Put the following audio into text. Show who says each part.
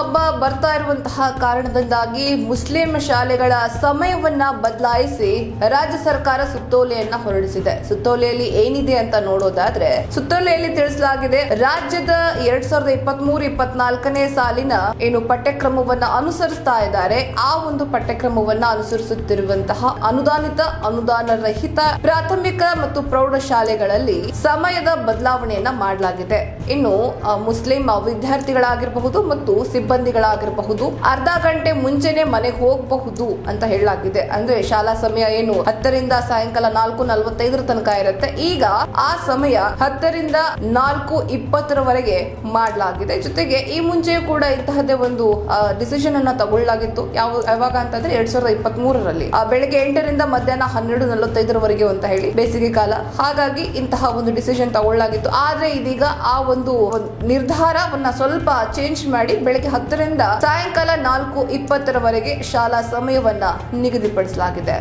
Speaker 1: ಹಬ್ಬ ಬರ್ತಾ ಇರುವಂತಹ ಕಾರಣದಿಂದಾಗಿ ಮುಸ್ಲಿಂ ಶಾಲೆಗಳ ಸಮಯವನ್ನ ಬದಲಾಯಿಸಿ ರಾಜ್ಯ ಸರ್ಕಾರ ಸುತ್ತೋಲೆಯನ್ನ ಹೊರಡಿಸಿದೆ. ಸುತ್ತೋಲೆಯಲ್ಲಿ ಏನಿದೆ ಅಂತ ನೋಡೋದಾದ್ರೆ, ಸುತ್ತೋಲೆಯಲ್ಲಿ ತಿಳಿಸಲಾಗಿದೆ, ರಾಜ್ಯದ ಎರಡ್ ಸಾವಿರದ ಇಪ್ಪತ್ತ್ ಮೂರು ಇಪ್ಪತ್ನಾಲ್ಕನೇ ಸಾಲಿನ ಏನು ಪಠ್ಯಕ್ರಮವನ್ನ ಅನುಸರಿಸ್ತಾ ಇದ್ದಾರೆ. ಆ ಒಂದು ಪಠ್ಯಕ್ರಮವನ್ನ ಅನುಸರಿಸುತ್ತಿರುವಂತಹ ಅನುದಾನಿತ ಅನುದಾನ ರಹಿತ ಪ್ರಾಥಮಿಕ ಮತ್ತು ಪ್ರೌಢಶಾಲೆಗಳಲ್ಲಿ ಸಮಯದ ಬದಲಾವಣೆಯನ್ನ ಮಾಡಲಾಗಿದೆ. ಇನ್ನು ಮುಸ್ಲಿಂ ವಿದ್ಯಾರ್ಥಿಗಳಾಗಿರಬಹುದು ಮತ್ತು ಸಿಬ್ಬಂದಿಗಳಾಗಿರಬಹುದು. ಅರ್ಧ ಗಂಟೆ ಮುಂಚೆನೆ ಮನೆಗೆ ಹೋಗಬಹುದು ಅಂತ ಹೇಳಲಾಗಿದೆ. ಅಂದ್ರೆ ಶಾಲಾ ಸಮಯ ಏನು? ಹತ್ತರಿಂದ ಸಾಯಂಕಾಲ ನಾಲ್ಕು ನಲವತ್ತೈದರ ತನಕ ಇರುತ್ತೆ. ಈಗ ಆ ಸಮಯ ಹತ್ತರಿಂದ ನಾಲ್ಕು ಇಪ್ಪತ್ತರವರೆಗೆ ಮಾಡಲಾಗಿದೆ. ಜೊತೆಗೆ ಈ ಮುಂಚೆಯೂ ಕೂಡ ಇಂತಹದ್ದೇ ಒಂದು ಡಿಸಿಷನ್ ಅನ್ನ ತಗೊಳ್ಳಲಾಗಿತ್ತು. ಯಾವ, ಯಾವಾಗ ಅಂತಂದ್ರೆ ಎರಡ್ ಸಾವಿರದ ಇಪ್ಪತ್ತ್ ಮೂರರಲ್ಲಿ ಬೆಳಗ್ಗೆ ಎಂಟರಿಂದ ಮಧ್ಯಾಹ್ನ ಹನ್ನೆರಡು ನಲವತ್ತೈದರವರೆಗೆ ಅಂತ ಹೇಳಿ ಬೇಸಿಗೆ ಕಾಲ. ಹಾಗಾಗಿ ಇಂತಹ ಒಂದು ಡಿಸಿಷನ್ ತಗೊಳ್ಳಲಾಗಿತ್ತು. ಆದ್ರೆ ಇದೀಗ ಆ ಒಂದು ನಿರ್ಧಾರವನ್ನ ಸ್ವಲ್ಪ ಚೇಂಜ್ ಮಾಡಿ ಬೆಳಗ್ಗೆ ಹತ್ತರಿಂದ ಸಾಯಂಕಾಲ ನಾಲ್ಕು ಇಪ್ಪತ್ತರವರೆಗೆ ಶಾಲಾ ಸಮಯವನ್ನ ನಿಗದಿಪಡಿಸಲಾಗಿದೆ.